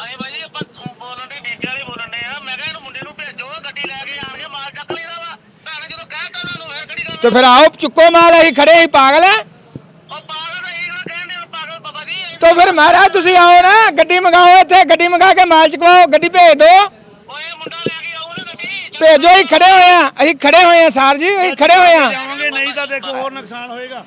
ਅਸੀਂ ਬਾਜੀ ਆਪਾਂ ਬੋਲਣ ਦੇ ਡੀਜੇ ਵਾਲੇ ਬੋਲਣ ਦੇ ਆ। ਮੈਂ ਕਿਹਾ ਇਹਨੂੰ ਮੁੰਡੇ ਨੂੰ ਭੇਜੋ ਗੱਡੀ ਲੈ ਕੇ ਆਣਗੇ ਮਾਲ ਚੱਕ ਲੈਦਾ ਵਾ। ਭੈਣ ਜਦੋਂ ਕਹਿ ਤਾ ਉਹਨਾਂ ਨੂੰ ਕਿਹੜੀ ਗੱਲ ਤੇ ਫਿਰ ਆਓ ਚੁੱਕੋ ਮਾਲ ਅਸੀਂ ਖੜੇ ਹੀ ਪਾਗਲ ਆ? ਉਹ ਪਾਗਲ ਅਸੀਂ ਹੁਣ ਕਹਿੰਦੇ ਉਹ ਪਾਗਲ ਬਾਬਾ ਜੀ ਤੋ ਫਿਰ ਮਹਾਰਾਜ ਤੁਸੀਂ ਆਓ ਨਾ ਗੱਡੀ ਮੰਗਾਓ ਇੱਥੇ ਗੱਡੀ ਮੰਗਾ ਕੇ ਮਾਲ ਚੁਕਵਾਓ ਗੱਡੀ ਭੇਜ ਦਿਓ ਉਹ ਮੁੰਡਾ ਲੈ ਕੇ ਆਉ ਗੱਡੀ ਭੇਜੋ ਅਸੀਂ ਖੜੇ ਹੋਏ ਆ ਅਸੀਂ ਖੜੇ ਹੋਏ ਆ ਸਰ ਜੀ ਅਸੀਂ ਖੜੇ ਹੋਏ ਆ। ਜਾਵਾਂਗੇ ਨਹੀਂ ਤਾਂ ਦੇਖੋ ਹੋਰ ਨੁਕਸਾਨ ਹੋਏਗਾ।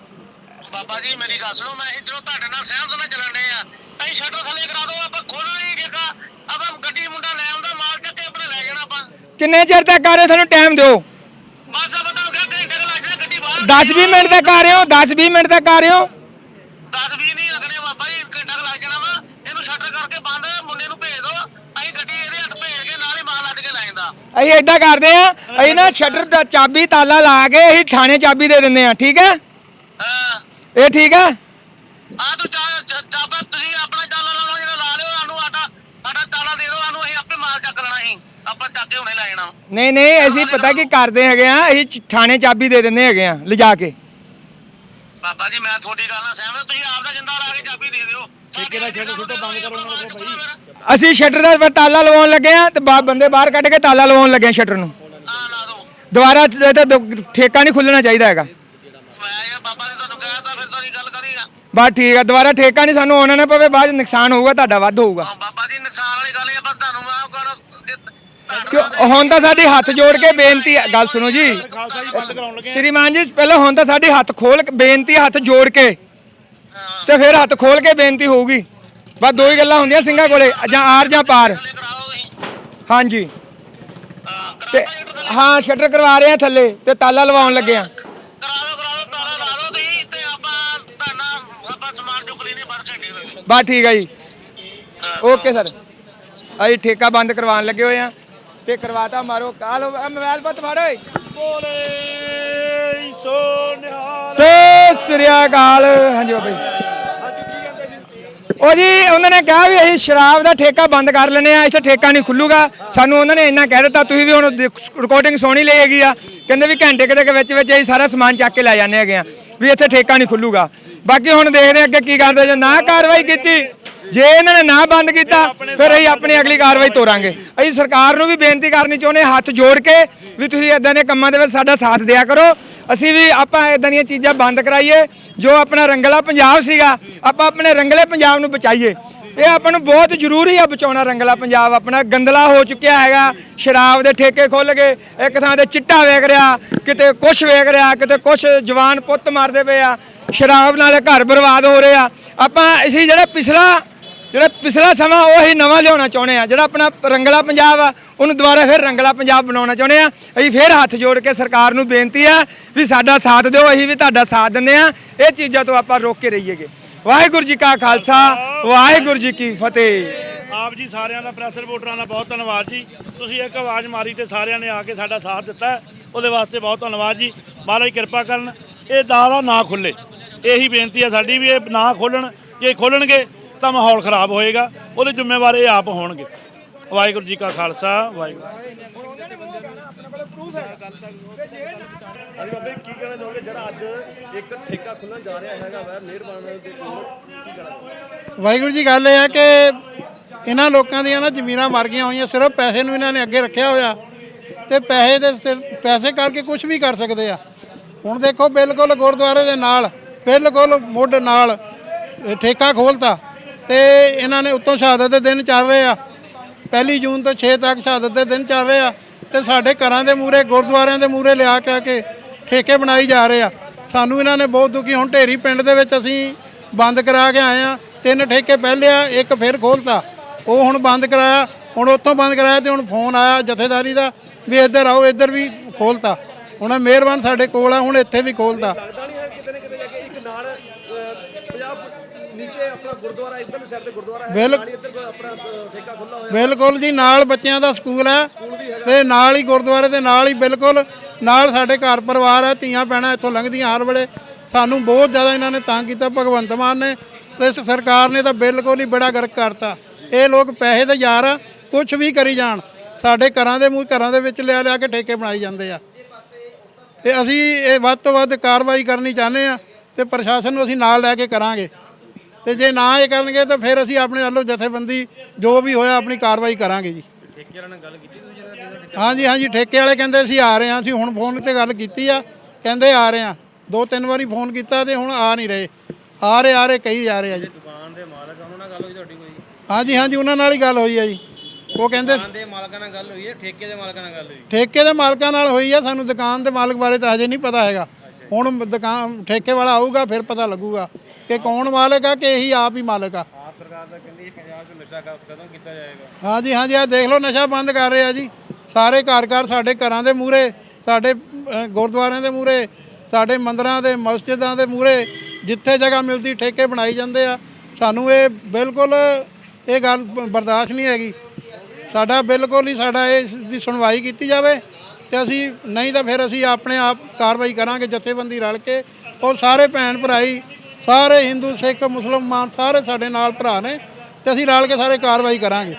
ਬਾਬਾ ਜੀ ਮੇਰੀ ਗੱਲ ਸੁਣੋ ਮੈਂ ਇਧਰੋਂ ਤੁਹਾਡੇ ਨਾਲ ਸਹਿਮਤ ਨਾਲ ਚੱਲਣ ਦੇ ਆ। ਅਸੀਂ ਸ਼ਟਰ ਥੱਲੇ ਕਰਾ ਦਿਓ ਆਪਾਂ ਖੋਲਣਾ ਨਹੀਂ ਕਿਹਾ ਆਪਾਂ ਗੱਡੀ ਮੁੰਡਾ ਲੈ ਆਉਂਦਾ ਮਾਲ ਚੱਕ ਕੇ ਆਪਣੇ ਲੈ ਜਾਣਾ ਆਪਾਂ। ਕਿੰਨੇ ਚਿਰ ਤੱਕ ਆ ਰਹੇ ਹੋ? ਤੁਹਾਨੂੰ ਟਾਈਮ ਦਿਓ। ਬਸ ਆਪਾਂ ਤੁਹਾਨੂੰ ਕਿਹਾ ਘੰਟੇ ਕੁ ਲੱਗ ਜਾਣਾ ਗੱਡੀ ਬਾਹਰ 10-20 ਮਿੰਟ ਤੱਕ ਆ ਰਹੇ ਹੋ? 10-20 ਮਿੰਟ ਤੱਕ ਆ ਰਹੇ ਹੋ? 10 20 ਨਹੀਂ ਲੱਗਣੇ ਬਾਬਾ ਜੀ ਘੰਟਾ ਕੁ ਲੱਗ ਜਾਣਾ ਵਾ। ਇਹਨੂੰ ਸ਼ਟਰ ਕਰਕੇ ਬੰਦ ਮੁੰਡੇ ਨੂੰ ਭੇਜ ਦਿਓ। ਅਸੀਂ ਗੱਡੀ ਇਹਦੇ ਹੱਥ ਭੇਜ ਕੇ ਨਾਲ ਹੀ ਮਾਲ ਲੱਦ ਕੇ ਲੈ ਜਾਂਦਾ। ਅਸੀਂ ਏਦਾਂ ਕਰਦੇ ਆ ਅਸੀਂ ਨਾ ਸ਼ਟਰ ਦਾ ਚਾਬੀ ਤਾਲਾ ਲਾ ਕੇ ਅਸੀਂ ਥਾਣੇ ਚਾਬੀ ਦੇ ਦਿੰਦੇ ਆ ਠੀਕ ਹੈ? ਹਾਂ। ਇਹ ਠੀਕ ਹੈ ਆ ਤੂੰ ਚਾ- ਚਾਬਾ ਤੁਸੀਂ ਆਪਣਾ ਚਾਲਾ ਲਾ ਲਓ ਜਿਹੜਾ ਲਾ ਲਿਓ ਸਾਨੂੰ ਆਟਾ ਸਾਡਾ ਚਾਲਾ ਦੇ ਦਿਓ ਸਾਨੂੰ ਅਸੀਂ ਆਪੇ ਮਾਲ ਚੱਕ ਲੈਣਾ ਅਸੀਂ। ਆਪਾਂ ਚੱਕ ਕੇ ਹੁਣੇ ਲੈ ਜਾਣਾ। ਨਹੀਂ ਨਹੀਂ ਅਸੀਂ ਪਤਾ ਕੀ ਕਰਦੇ ਹੈਗੇ ਆ ਅਸੀਂ ਚ- ਥਾਣੇ ਚਾਬੀ ਦੇ ਦਿੰਦੇ ਹੈਗੇ ਆ ਲਿਜਾ ਕੇ। ਬਾਬਾ ਜੀ ਮੈਂ ਤੁਹਾਡੀ ਗੱਲ ਨਾਲ ਸਹਿਮਤ ਤੁਸੀਂ ਆਪ ਦਾ ਜਿੰਦਾ ਲਾ ਕੇ ਚਾਬੀ ਦੇ ਦਿਓ। ਠੇਕੇ ਦਾ ਛੇੜ ਸੁੱਟੋ ਬੰਦ ਕਰੋ ਉਹਨਾਂ ਨੂੰ ਭਾਈ। ਅਸੀਂ ਸ਼ਟਰ ਦਾ ਤਾਲਾ ਲਵਾਉਣ ਲੱਗੇ ਆ ਤੇ ਬਾ- ਬੰਦੇ ਬਾਹਰ ਕੱਢ ਕੇ ਤਾਲਾ ਲਵਾਉਣ ਲੱਗੇ ਆ ਸ਼ਟਰ ਨੂੰ। ਆ ਲਾ ਦਿਓ ਦੁਬਾਰਾ ਇਹ ਤਾਂ ਦੁ- ਠੇਕਾ ਨਹੀਂ ਖੁੱਲਣਾ ਚਾਹੀਦਾ ਹੈਗਾ ਮੈਂ ਇਹ ਬਾਬਾ ਨੇ ਤੁਹਾਨੂੰ ਕਹਿਆ ਤਾਂ ਫਿਰ ਤੁਸੀਂ ਗੱਲ ਕਰੀ ਆ ਬਸ ਠੀਕ ਆ ਦੁਬਾਰਾ ਠੇਕਾ ਨਹੀਂ ਸਾਨੂੰ ਆਉਣਾ ਨਾ ਪਵੇ ਬਾਅਦ 'ਚ ਨੁਕਸਾਨ ਹੋਊਗਾ ਤੁਹਾਡਾ ਵੱਧ ਹੋਊਗਾ। ਹਾਂ, ਬਾਬਾ ਜੀ ਨੁਕਸਾਨ ਵਾਲੀ ਗੱਲ ਇਹ ਆਪਾਂ ਤੁਹਾਨੂੰ ਮਾਫ ਕਰੋ ਕਿਉਂ ਹੁਣ ਤਾਂ ਸਾਡੀ ਹੱਥ ਜੋੜ ਕੇ ਬੇਨਤੀ ਹੈ ਗੱਲ ਸੁਣੋ ਜੀ। ਖਾਲਸਾ ਜੀ ਬੰਦ ਕਰਾਉਣ ਲੱਗੇ ਸ਼੍ਰੀਮਾਨ ਜੀ ਪਹਿਲਾਂ ਹੁਣ ਤਾਂ ਸਾਡੀ ਹੱਥ ਖੋਲ ਕੇ ਬੇਨਤੀ ਹੱਥ ਜੋੜ ਕੇ। ਤੇ ਫਿਰ ਹੱਥ ਖੋਲ ਕੇ ਬੇਨਤੀ ਹੋਊਗੀ। ਬਸ ਦੋ ਹੀ ਗੱਲਾਂ ਹੁੰਦੀਆਂ ਸਿੰਘਾਂ ਕੋਲੇ ਜਾਂ ਆਰ ਜਾਂ ਪਾਰ। ਥੱਲੇ ਕਰਾਓ ਤੁਸੀਂ। ਹਾਂਜੀ। ਤੇ ਹਾਂ ਸ਼ਟਰ ਕਰਵਾ ਰਹੇ ਆ ਥੱਲੇ ਤੇ ਤਾਲਾ ਲਵਾਉਣ ਲੱਗੇ ਆ ਕਰਾ ਦਿਓ ਕਰਾ ਦਿਓ ਤਾਲਾ ਲਾ ਦਿਓ ਤੁਸੀਂ ਤੇ ਆਪਾਂ ਤੁਹਾਨੂੰ ਆਪਾਂ ਸਮਾਨ ਚੁੱਕ ਲੈਨੇ ਬਸ ਠੀਕ ਆ ਜੀ। ਓਕੇ ਸਰ ਅਸੀਂ ਠੇਕਾ ਬੰਦ ਕਰਵਾਉਣ ਲੱਗੇ ਹੋਏ ਆ ਤੇ ਕਰਵਾਤਾ ਮਾਰੋ। ਕਾਲ ਮੋਬਾਈਲ ਪਤ ਮਾਰੋ ਓਏ। ਬੋਲੇ ਸੋ ਨਿਹਾਲ। ਸਤਿ ਸ੍ਰੀ ਅਕਾਲ। ਹਾਂਜੀ ਬਾਬਾ ਜੀ। ਉਹ ਜੀ ਉਹਨਾਂ ਨੇ ਕਿਹਾ ਵੀ ਅਸੀਂ ਸ਼ਰਾਬ ਦਾ ਠੇਕਾ ਬੰਦ ਕਰ ਲੈਨੇ ਆ ਇੱਥੇ ਠੇਕਾ ਨਹੀਂ ਖੁੱਲੂਗਾ। ਸਾਨੂੰ ਉਹਨਾਂ ਨੇ ਇੰਨਾ ਕਹਿ ਦਿੱਤਾ ਤੁਸੀਂ ਵੀ ਹੁਣ ਰਿਕਾਰਡਿੰਗ ਸੋਣੀ ਲਈ ਹੈਗੀ ਆ। ਕਹਿੰਦੇ ਵੀ ਘੰਟੇ ਕਿਤੇ ਵਿੱਚ ਵਿੱਚ ਅਸੀਂ ਸਾਰਾ ਸਮਾਨ ਚੱਕ ਕੇ ਲੈ ਜਾਂਦੇ ਹੈਗੇ ਆ। ਵੀ ਇੱਥੇ ਠੇਕਾ ਨਹੀਂ ਖੁੱਲੂਗਾ। ਬਾਕੀ ਹੁਣ ਦੇਖਦੇ ਹਾਂ ਅੱਗੇ ਕੀ ਕਰਦੇ ਜੇ ਨਾ ਕਾਰਵਾਈ ਕੀਤੀ, ਜੇ ਇਹਨਾਂ ਨੇ ਨਾ ਬੰਦ ਕੀਤਾ, ਫਿਰ ਅਸੀਂ ਆਪਣੀ ਅਗਲੀ ਕਾਰਵਾਈ ਤੋਰਾਂਗੇ। ਅਸੀਂ ਸਰਕਾਰ ਨੂੰ ਵੀ ਬੇਨਤੀ ਕਰਨੀ ਚਾਹੁੰਦੇ ਹਾਂ, ਹੱਥ ਜੋੜ ਕੇ ਵੀ ਤੁਸੀਂ ਇਦਾਂ ਦੇ ਕੰਮਾਂ ਦੇ ਵਿੱਚ ਸਾਡਾ ਸਾਥ ਦਿਆ ਕਰੋ। ਅਸੀਂ ਵੀ ਆਪਾਂ ਇਦਾਂ ਦੀਆਂ ਚੀਜ਼ਾਂ ਬੰਦ ਕਰਾਈਏ, ਜੋ ਆਪਣਾ ਰੰਗਲਾ ਪੰਜਾਬ ਸੀਗਾ, ਆਪਾਂ ਆਪਣੇ ਰੰਗਲੇ ਪੰਜਾਬ ਨੂੰ ਬਚਾਈਏ। ਇਹ ਆਪਾਂ ਨੂੰ ਬਹੁਤ ਜ਼ਰੂਰੀ ਆ ਬਚਾਉਣਾ ਰੰਗਲਾ ਪੰਜਾਬ। ਆਪਣਾ ਗੰਦਲਾ ਹੋ ਚੁੱਕਿਆ ਹੈਗਾ, ਸ਼ਰਾਬ ਦੇ ਠੇਕੇ ਖੁੱਲ ਗਏ, ਇੱਕ ਥਾਂ ਤੇ ਚਿੱਟਾ ਵੇਖ ਰਿਹਾ, ਕਿਤੇ ਕੁਛ ਵੇਖ ਰਿਹਾ, ਕਿਤੇ ਕੁਛ ਜਵਾਨ ਪੁੱਤ ਮਾਰਦੇ ਪਏ ਆ, ਸ਼ਰਾਬ ਨਾਲ ਘਰ ਬਰਬਾਦ ਹੋ ਰਹੇ ਆ। ਆਪਾਂ ਅਸੀਂ ਜਿਹੜਾ ਪਿਛਲਾ ਜਿਹੜਾ ਪਿਛਲਾ ਸਮਾਂ, ਉਹ ਹੀ ਨਵਾਂ ਲਿਆਉਣਾ ਚਾਹੁੰਦੇ ਆ। ਜਿਹੜਾ ਆਪਣਾ ਰੰਗਲਾ ਪੰਜਾਬ ਆ, ਉਹਨੂੰ ਦੁਬਾਰਾ ਫਿਰ ਰੰਗਲਾ ਪੰਜਾਬ ਬਣਾਉਣਾ ਚਾਹੁੰਦੇ ਆ। ਅਸੀਂ ਫਿਰ ਹੱਥ ਜੋੜ ਕੇ ਸਰਕਾਰ ਨੂੰ ਬੇਨਤੀ ਆ ਵੀ ਸਾਡਾ ਸਾਥ ਦਿਓ, ਅਸੀਂ ਵੀ ਤੁਹਾਡਾ ਸਾਥ ਦਿੰਦੇ ਆ। ਇਹ ਚੀਜ਼ਾਂ ਤੋਂ ਆਪਾਂ ਰੋਕ ਕੇ ਰਹੀਏਗੇ ਵਾਹਿਗੁਰੂ ਜੀ ਕਾ ਖਾਲਸਾ, ਵਾਹਿਗੁਰੂ ਜੀ ਕੀ ਫਤਿਹ। ਆਪ ਜੀ ਸਾਰਿਆਂ ਦਾ ਪ੍ਰੈਸ ਰਿਪੋਰਟਰਾਂ ਦਾ ਬਹੁਤ ਧੰਨਵਾਦ ਜੀ। ਤੁਸੀਂ ਇੱਕ ਆਵਾਜ਼ ਮਾਰੀ ਤੇ ਸਾਰਿਆਂ ਨੇ ਆ ਕੇ ਸਾਡਾ ਸਾਥ ਦਿੱਤਾ। ਉਹਦੇ ਵਾਸਤੇ ਬਹੁਤ ਧੰਨਵਾਦ ਜੀ। ਮਹਾਰਾਜ ਕਿਰਪਾ ਕਰਨ, ਇਹ ਦਾਰਾ ਨਾ ਖੁੱਲੇ। ਇਹੀ ਬੇਨਤੀ ਹੈ ਸਾਡੀ ਵੀ ਇਹ ਨਾ ਖੋਲਣ ਜੇ ਖੋਲਣਗੇ ਤਾਂ ਮਾਹੌਲ ਖਰਾਬ ਹੋਏਗਾ। ਉਹਦੇ ਜ਼ਿੰਮੇਵਾਰ ਇਹ ਆਪ ਹੋਣਗੇ। ਵਾਹਿਗੁਰੂ ਜੀ ਕਾ ਖਾਲਸਾ, ਵਾਹਿਗੁਰੂ। ਹਾਂਜੀ ਬਾਬੇ, ਕੀ ਕਹਿਣਾ ਚਾਹੋਗੇ? ਜਿਹੜਾ ਅੱਜ ਇੱਕ ਠੇਕਾ ਖੁੱਲਣ ਜਾ ਰਿਹਾ ਹੈਗਾ ਵਾ, ਮਿਹਰਬਾਨ ਦੇ ਕੋਲ ਕੀ ਕਹਿਣਾ ਵਾਹਿਗੁਰੂ ਜੀ, ਗੱਲ ਇਹ ਹੈ ਕਿ ਇਹਨਾਂ ਲੋਕਾਂ ਦੀਆਂ ਨਾ ਜ਼ਮੀਨਾਂ ਮਰ ਗਈਆਂ ਹੋਈਆਂ, ਸਿਰਫ ਪੈਸੇ ਨੂੰ ਇਹਨਾਂ ਨੇ ਅੱਗੇ ਰੱਖਿਆ ਹੋਇਆ। ਤੇ ਪੈਸੇ ਦੇ ਸਿਰ, ਪੈਸੇ ਕਰਕੇ ਕੁਝ ਵੀ ਕਰ ਸਕਦੇ ਆ। ਹੁਣ ਦੇਖੋ, ਬਿਲਕੁਲ ਗੁਰਦੁਆਰੇ ਦੇ ਨਾਲ, ਬਿਲਕੁਲ ਮੁੱਢ ਨਾਲ ਠੇਕਾ ਖੋਲਤਾ ਤੇ ਇਹਨਾਂ ਨੇ ਉੱਤੋਂ ਸ਼ਹਾਦਤ ਦੇ ਦਿਨ ਚੱਲ ਰਹੇ ਆ। ਪਹਿਲੀ ਜੂਨ ਤੋਂ 6 ਤੱਕ ਸ਼ਹਾਦਤ ਦੇ ਦਿਨ ਚੱਲ ਰਹੇ ਆ। ਤੇ ਸਾਡੇ ਘਰਾਂ ਦੇ ਮੂਰੇ ਗੁਰਦੁਆਰਿਆਂ ਦੇ ਮੂਰੇ ਲਿਆ ਕੇ ਕੇ ਠੇਕੇ ਬਣਾਈ ਜਾ ਰਹੇ ਆ। ਸਾਨੂੰ ਇਹਨਾਂ ਨੇ ਬਹੁਤ ਦੁਖੀ। ਹੁਣ ਢੇਰੀ ਪਿੰਡ ਦੇ ਵਿੱਚ ਅਸੀਂ ਬੰਦ ਕਰਾ ਕੇ ਆਏ ਆ ਤਿੰਨ ਠੇਕੇ ਪਹਿਲੇ ਆ ਇੱਕ ਫਿਰ ਖੋਲਤਾ। ਉਹ ਹੁਣ ਬੰਦ ਕਰਾਇਆ। ਹੁਣ ਉੱਥੋਂ ਬੰਦ ਕਰਾਇਆ ਤੇ ਹੁਣ ਫੋਨ ਆਇਆ ਜਥੇਦਾਰੀ ਦਾ ਵੀ ਇੱਧਰ ਆਓ ਇੱਧਰ ਵੀ ਖੋਲਤਾ। ਹੁਣ ਮਿਹਰਬਾਨ ਸਾਡੇ ਕੋਲ ਆ ਹੁਣ ਇੱਥੇ ਵੀ ਖੋਲਤਾ ਲੱਗਦਾ ਨਹੀਂ ਹੈ ਕਿਤੇ ਨਾ ਕਿਤੇ ਜਾ ਕੇ ਇੱਕ ਨਾਲ ਅਹ, ਪੰਜਾਬ ਨੀਚੇ ਆਪਣਾ ਗੁਰਦੁਆਰਾ ਇੱਧਰਲੀ ਸਾਈਡ ਤੇ ਗੁਰਦੁਆਰਾ ਹੈ। ਬਿਲ- ਨਾਲ ਹੀ ਇੱਧਰ ਕੋਈ ਆਪਣਾ ਅਹ, ਠੇਕਾ ਖੁੱਲਾ ਹੋਇਆ। ਬਿਲਕੁਲ ਜੀ ਨਾਲ ਬੱਚਿਆਂ ਦਾ ਸਕੂਲ ਹੈ ਤੇ ਨਾਲ ਹੀ ਗੁਰਦੁਆਰੇ ਦੇ ਨਾਲ ਹੀ ਬਿਲਕੁਲ ਨਾਲ ਸਾਡੇ ਘਰ ਪਰਿਵਾਰ ਹੈ, ਧੀਆਂ ਭੈਣਾਂ ਇੱਥੋਂ ਲੰਘਦੀਆਂ ਹਰ ਵੇਲੇ। ਸਾਨੂੰ ਬਹੁਤ ਜ਼ਿਆਦਾ ਇਹਨਾਂ ਨੇ ਤੰਗ ਕੀਤਾ, ਭਗਵੰਤ ਮਾਨ ਨੇ। ਤੇ ਸਰਕਾਰ ਨੇ ਤਾਂ ਬਿਲਕੁਲ ਹੀ ਬੜਾ ਗਰਕ ਕਰਤਾ। ਇਹ ਲੋਕ ਪੈਸੇ ਦੇ ਯਾਰ ਆ ਕੁਝ ਵੀ ਕਰੀ ਜਾਣ। ਸਾਡੇ ਘਰਾਂ ਦੇ ਮੂੰਹ ਘਰਾਂ ਦੇ ਵਿੱਚ ਲਿਆ ਲਿਆ ਕੇ ਠੇਕੇ ਬਣਾਈ ਜਾਂਦੇ ਆ। ਤੇ ਅਸੀਂ ਇਹ ਵੱਧ ਤੋਂ ਵੱਧ ਕਾਰਵਾਈ ਕਰਨੀ ਚਾਹੁੰਦੇ ਆ ਤੇ ਪ੍ਰਸ਼ਾਸਨ ਨੂੰ ਅਸੀਂ ਨਾਲ ਲੈ ਕੇ ਕਰਾਂਗੇ। ਤੇ ਜੇ ਨਾ ਇਹ ਕਰਨਗੇ ਤਾਂ ਫਿਰ ਅਸੀਂ ਆਪਣੇ ਵੱਲੋਂ ਜਥੇਬੰਦੀ ਜੋ ਵੀ ਹੋਇਆ ਆਪਣੀ ਕਾਰਵਾਈ ਕਰਾਂਗੇ ਜੀ। ਹਾਂਜੀ ਹਾਂਜੀ ਠੇਕੇ ਵਾਲੇ ਕਹਿੰਦੇ ਅਸੀਂ ਆ ਰਹੇ ਹਾਂ ਅਸੀਂ ਹੁਣ ਫੋਨ ਤੇ ਗੱਲ ਕੀਤੀ ਆ ਕਹਿੰਦੇ ਆ ਰਹੇ ਆ ਦੋ ਤਿੰਨ ਵਾਰੀ ਫੋਨ ਕੀਤਾ ਤੇ ਹੁਣ ਆ ਨਹੀਂ ਰਹੇ। ਆ ਰਹੇ ਆ ਰਹੇ ਕਹੀ ਜਾ ਰਹੇ ਆ ਜੀ। ਦੁਕਾਨ ਦੇ ਮਾਲਕ ਉਹਨਾਂ ਨਾਲ ਗੱਲ ਹੋਈ ਤੁਹਾਡੀ ਕੋਈ? ਹਾਂਜੀ ਹਾਂਜੀ ਉਹਨਾਂ ਨਾਲ ਹੀ ਗੱਲ ਹੋਈ ਆ ਜੀ। ਉਹ ਕਹਿੰਦੇ ਦੁਕਾਨ ਦੇ ਮਾਲਕਾਂ ਨਾਲ ਗੱਲ ਹੋਈ ਹੈ ਠੇਕੇ ਦੇ ਮਾਲਕਾਂ ਨਾਲ ਗੱਲ ਹੋਈ? ਠੇਕੇ ਦੇ ਮਾਲਕਾਂ ਨਾਲ ਹੋਈ ਆ ਸਾਨੂੰ ਦੁਕਾਨ ਦੇ ਮਾਲਕ ਬਾਰੇ ਤਾਂ ਹਜੇ ਨਹੀਂ ਪਤਾ ਹੈਗਾ। ਹੁਣ ਦੁਕਾਨ ਠੇਕੇ ਵਾਲਾ ਆਊਗਾ ਫਿਰ ਪਤਾ ਲੱਗੂਗਾ ਕਿ ਕੌਣ ਮਾਲਕ ਆ ਕਿ ਇਹੀ ਆਪ ਹੀ ਮਾਲਕ ਆ। ਆਪ ਸਰਕਾਰ ਦਾ ਕਹਿੰਦੀ ਹੈ ਪੰਜਾਬ 'ਚ ਨਸ਼ਾ ਕਦੋਂ ਕੀਤਾ ਜਾਏਗਾ? ਹਾਂਜੀ ਹਾਂਜੀ ਆ ਦੇਖ ਲਓ ਨਸ਼ਾ ਬੰਦ ਕਰ ਰਹੇ ਆ ਜੀ। ਸਾਰੇ ਘਰ ਘਰ ਸਾਡੇ ਘਰਾਂ ਦੇ ਮੂਹਰੇ, ਸਾਡੇ ਗੁਰਦੁਆਰਿਆਂ ਦੇ ਮੂਹਰੇ, ਸਾਡੇ ਮੰਦਰਾਂ ਦੇ, ਮਸਜਿਦਾਂ ਦੇ ਮੂਹਰੇ ਜਿੱਥੇ ਜਗ੍ਹਾ ਮਿਲਦੀ ਠੇਕੇ ਬਣਾਈ ਜਾਂਦੇ ਆ। ਸਾਨੂੰ ਇਹ ਬਿਲਕੁਲ ਇਹ ਗੱਲ ਬਰਦਾਸ਼ਤ ਨਹੀਂ ਹੈਗੀ। ਸਾਡਾ ਬਿਲਕੁਲ ਹੀ ਸਾਡਾ ਇਸ ਦੀ ਸੁਣਵਾਈ ਕੀਤੀ ਜਾਵੇ ਤੇ ਅਸੀਂ ਨਹੀਂ ਤਾਂ ਫਿਰ ਅਸੀਂ ਆਪਣੇ ਆਪ ਕਾਰਵਾਈ ਕਰਾਂਗੇ, ਜਥੇਬੰਦੀ ਰਲ ਕੇ। ਔਰ ਸਾਰੇ ਭੈਣ ਭਰਾਈ, ਸਾਰੇ ਹਿੰਦੂ, ਸਿੱਖ, ਮੁਸਲਮਾਨ ਸਾਰੇ ਸਾਡੇ ਨਾਲ ਭਰਾ ਨੇ ਤੇ ਅਸੀਂ ਰਲ ਕੇ ਸਾਰੇ ਕਾਰਵਾਈ ਕਰਾਂਗੇ।